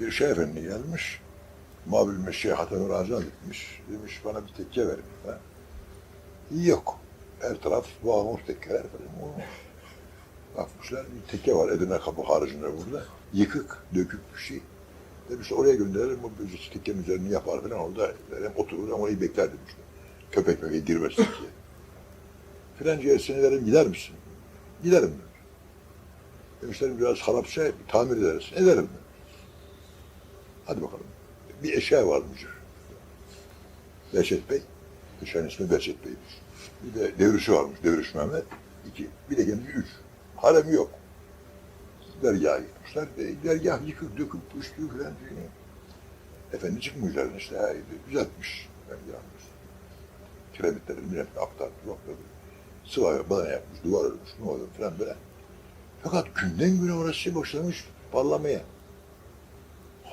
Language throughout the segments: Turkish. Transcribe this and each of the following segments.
Bir şeyh efendi gelmiş. Mabil Meşe'ye hatem müracaat etmiş. Demiş bana bir tekke verin. Ha? Yok. Her taraf bağlamış tekkeler falan. Bakmışlar bir tekke var Edirne kapı haricinde burada. Yıkık, dökük bir şey. Demiş oraya gönderelim bu bir tekkenin üzerine yapar falan orada hem oturur ama orayı bekler demişler. Köpek möpek girmez tekkeye. Filancaya seni verim gider misin? Giderim demiş. Demişler biraz harapça bir tamir ederiz. Ederim demiş. Hadi bakalım. Bir eşya var mücür. Behçet Bey. Eşyanın ismi Behçet Bey'miş. Bir de devrişi varmış. Devriş Mehmet. iki. Bir de kendisi üç. Harem yok. Dergaha gitmişler. E, dergah yıkık, döküp, puştuğu falan. Şey. Efendi çıkmışlar işte. Ha, düzeltmiş. Dergahımız. Kiremitleri, millet aktardı, yokladı. Sıva bana yapmış, duvar örmüş, ne oluyor falan böyle. Fakat günden güne orası başlamış parlamaya.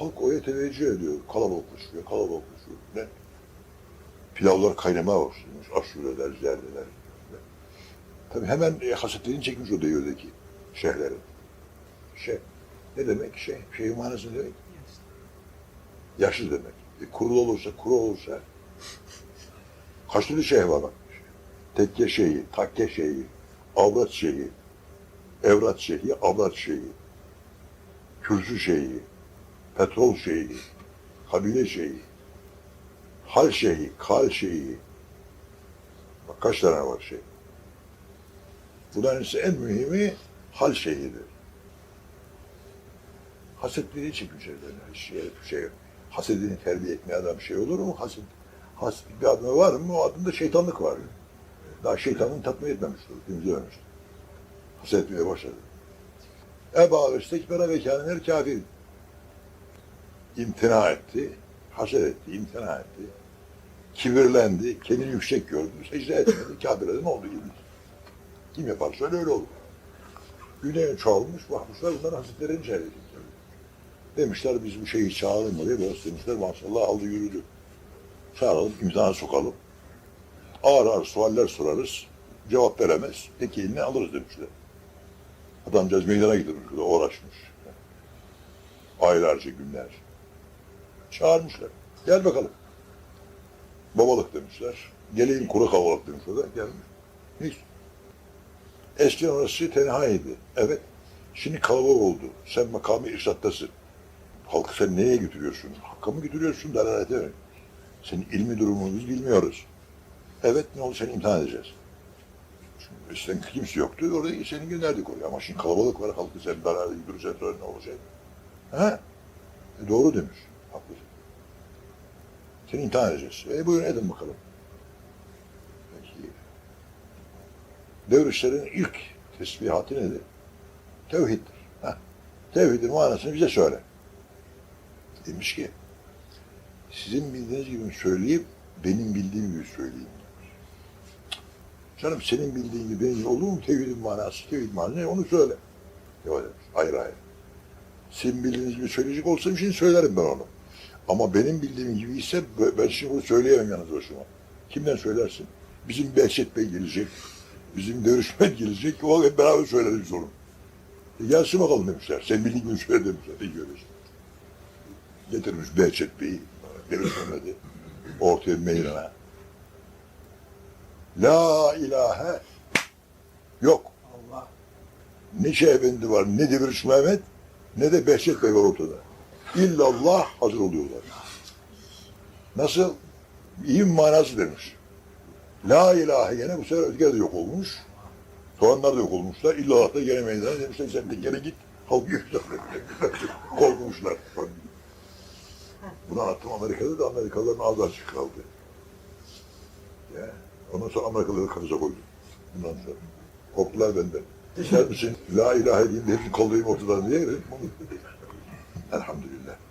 Halk oya teveccüh ediyor. Kalabalıklaşıyor, kalabalıklaşıyor. Ne? Pilavlar kaynamaya başlamış. Aşureler, zerdeler. Tabii hemen e, hasetlerini çekmiş o devirdeki şeyhlerin. Şey, ne demek şey? Şeyin manası ne demek? Yaşlı demek. E, kurulu olursa, kuru olursa kaç türlü şeyh var bak. Tekke şeyi, takke şeyi, avrat şeyi, evrat şeyi, avrat şeyi, kürsü şeyi, petrol şeyi, kabile şeyi, hal şeyi, kal şeyi. Bak kaç tane var şey. Bunların ise en mühimi hal şeyidir. Hasetliği çekmiş ellerine. Şey, şey, hasedini terbiye etmeye adam şey olur mu? Haset, haset bir adına var mı? O adında şeytanlık var. Daha şeytanın tatmin etmemiştir, temizlememiştir. Haset etmeye başladı. Eba ve istekbera ve kâneler kafir. İmtina etti, haset etti, imtina etti. Kibirlendi, kendini yüksek gördü, secde etmedi, kafirlerin olduğu gibi. Kim yaparsa öyle öyle olur. Güneyin çoğalmış, bakmışlar bunların hasetlerini çevirecek. Demişler biz bu şeyi çağıralım oraya, biraz demişler maşallah aldı yürüdü. Çağıralım, imtihana sokalım. Ağır ağır sualler sorarız, cevap veremez, tek eline alırız demişler. Adamcağız meydana burada uğraşmış. Aylarca, günler. Çağırmışlar. Gel bakalım. Babalık demişler. Geleyim kuru kavalık demişler. de Gelmiş. Hiç. Eskiden orası tenhaydı. Evet. Şimdi kalabalık oldu. Sen makamı irşattasın. Halkı sen neye götürüyorsun? Hakka mı götürüyorsun? Dalalete mi? Senin ilmi durumunu biz bilmiyoruz. Evet ne oldu seni imtihan edeceğiz. Çünkü eskiden kimse yoktu. Orayı seni gönderdik oraya. Ama şimdi kalabalık var. Halkı sen dalalete götürürsen ne olacak? Ha? E doğru demiş. Haklısın. Seni imtihan edeceğiz. E buyurun edin bakalım. Peki. Devrişlerin ilk tesbihatı nedir? Tevhiddir. Ha. Tevhidin manasını bize söyle. Demiş ki, sizin bildiğiniz gibi söyleyeyim, benim bildiğim gibi söyleyeyim. Canım senin bildiğin gibi benim olur mu tevhidin manası? Tevhid manası ne? Onu söyle. Yok demiş. Hayır hayır. Sizin bildiğiniz gibi söyleyecek olsam şimdi söylerim ben onu. Ama benim bildiğim gibi ise ben şimdi bunu söyleyemem yalnız başıma. Kimden söylersin? Bizim Behçet Bey gelecek. Bizim Dövüşmen gelecek. O hep beraber söyleriz onu. E gelsin bakalım demişler. Sen bildiğin gibi söyle demişler. İyi görüyorsun. Getirmiş Behçet Bey'i. Dövüşmedi. Ortaya meydana. La ilahe yok. Allah. Ne Şeyh Efendi var, ne Deviriş Mehmet, ne de Behçet Bey var ortada. İllallah hazır oluyorlar. Nasıl? İyi manası demiş. La ilahe gene bu sefer ötekiler de yok olmuş. Soğanlar da yok olmuşlar. İllallah da gene meydana demişler sen de gene git. Halk yoksa korkmuşlar. Bunu anlattım Amerika'da da Amerikalıların ağzı açık kaldı. Ya. Ondan sonra Amerikalıları kanıza koydum. Bundan sonra. Korktular benden. İster misin? La ilahe diyeyim de hepsini kollayayım ortadan diye. Elhamdülillah.